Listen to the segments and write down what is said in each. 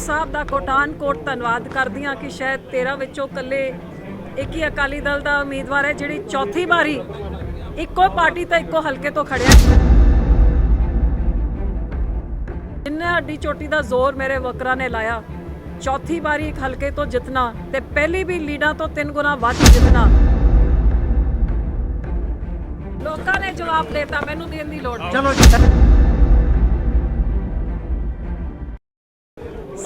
ਸਾਹਿਬ ਦਾ ਕੋਟਾਨ ਕੋਟ ਧੰਨਵਾਦ ਕਰਦੀ ਹਾਂ ਕਿ ਸ਼ਾਇਦ 13 ਵਿੱਚੋਂ ਕੱਲੇ ਇੱਕ ਹੀ ਅਕਾਲੀ ਦਲ ਦਾ ਉਮੀਦਵਾਰ ਹੈ, ਜਿਹੜੀ ਚੌਥੀ ਵਾਰੀ ਇੱਕੋ ਪਾਰਟੀ ਤਾਂ ਇੱਕੋ ਹਲਕੇ ਤੋਂ ਖੜਿਆ ਜਿੰਨਾ ਅੱਡੀ ਚੋਟੀ ਦਾ ਜ਼ੋਰ ਮੇਰੇ ਵਕਰਾਂ ਨੇ ਲਾਇਆ, ਚੌਥੀ ਵਾਰੀ ਇੱਕ ਹਲਕੇ ਤੋਂ ਜਿੱਤਣਾ ਤੇ ਪਹਿਲੀ ਵੀ ਲੀਡਾਂ ਤੋਂ ਤਿੰਨ ਗੁਣਾ ਵੱਧ ਜਿੱਤਣਾ। ਲੋਕਾਂ ਨੇ ਜਵਾਬ ਦਿੱਤਾ, ਮੈਨੂੰ ਦੇਣ ਦੀ ਲੋੜ ਨਹੀਂ। ਚਲੋ ਜੀ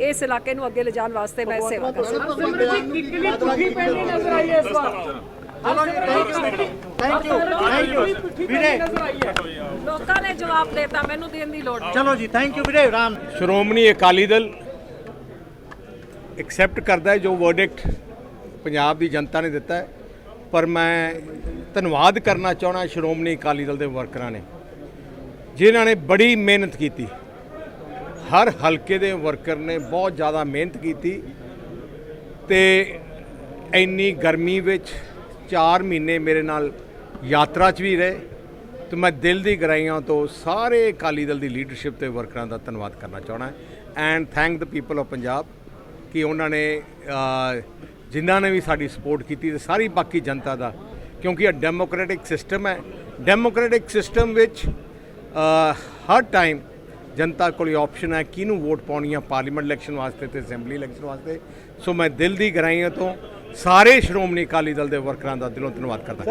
ਇਸ ਇਲਾਕੇ ਨੂੰ ਅੱਗੇ ਲਿਜਾਣ ਵਾਸਤੇ ਮੈਂ ਸੇਵਾ ਕਰਾਂ ਥੈਂਕ ਯੂ ਥੈਂਕ ਯੂ ਵੀਰੇ। ਲੋਕਾਂ ਨੇ ਜਵਾਬ ਦਿੱਤਾ ਮੈਨੂੰ ਦੇਣ ਦੀ ਲੋੜ ਚਲੋ ਜੀ ਥੈਂਕ ਯੂ ਵੀਰੇ ਰਾਮ ਸ਼੍ਰੋਮਣੀ ਅਕਾਲੀ ਦਲ ਐਕਸੈਪਟ ਕਰਦਾ ਹੈ ਜੋ ਵਰਡਿਕਟ ਪੰਜਾਬ ਦੀ ਜਨਤਾ ਨੇ ਦਿੱਤਾ ਹੈ। ਪਰ ਮੈਂ ਧੰਨਵਾਦ ਕਰਨਾ ਚਾਹਣਾ ਸ਼੍ਰੋਮਣੀ ਅਕਾਲੀ ਦਲ ਦੇ ਵਰਕਰਾਂ ਨੇ ਜਿਨ੍ਹਾਂ ਨੇ ਬੜੀ ਮਿਹਨਤ ਕੀਤੀ। ਹਰ ਹਲਕੇ ਦੇ ਵਰਕਰ ਨੇ ਬਹੁਤ ਜ਼ਿਆਦਾ ਮਿਹਨਤ ਕੀਤੀ ਤੇ ਇੰਨੀ ਗਰਮੀ ਵਿੱਚ 4 ਮਹੀਨੇ ਮੇਰੇ ਨਾਲ ਯਾਤਰਾ 'ਚ ਵੀ ਰਹੇ ਤੇ ਮੈਂ ਦਿਲ ਦੀ ਗਹਿਰਾਈਆਂ ਤੋਂ ਸਾਰੇ ਅਕਾਲੀ ਦਲ ਦੀ ਲੀਡਰਸ਼ਿਪ ਤੇ ਵਰਕਰਾਂ ਦਾ ਧੰਨਵਾਦ ਕਰਨਾ ਚਾਹਣਾ and thank the people of Punjab ਕਿ ਉਹਨਾਂ ਨੇ ਜਿਨ੍ਹਾਂ ਨੇ ਵੀ ਸਾਡੀ ਸਪੋਰਟ ਕੀਤੀ ਤੇ ਸਾਰੀ ਬਾਕੀ ਜਨਤਾ ਦਾ, ਕਿਉਂਕਿ ਇਹ ਡੈਮੋਕ੍ਰੈਟਿਕ ਸਿਸਟਮ ਹੈ। ਡੈਮੋਕ੍ਰੈਟਿਕ ਸਿਸਟਮ ਵਿੱਚ ਹਰ ਟਾਈਮ ਜਨਤਾ ਕੋਲ ਆਪਸ਼ਨ ਹੈ, ਕਿਹਨੂੰ ਵੋਟ ਪਾਉਣੀ ਹੈ ਪਾਰਲੀਮੈਂਟ ਇਲੈਕਸ਼ਨ ਵਾਸਤੇ ਤੇ ਅਸੈਂਬਲੀ ਇਲੈਕਸ਼ਨ ਵਾਸਤੇ। ਸੋ ਮੈਂ ਦਿਲ ਦੀ ਗਹਿਰਾਈਆਂ ਤੋਂ ਸਾਰੇ ਸ਼੍ਰੋਮਣੀ ਅਕਾਲੀ ਦਲ ਦੇ ਵਰਕਰਾਂ ਦਾ ਦਿਲੋਂ ਧੰਨਵਾਦ ਕਰਦਾ।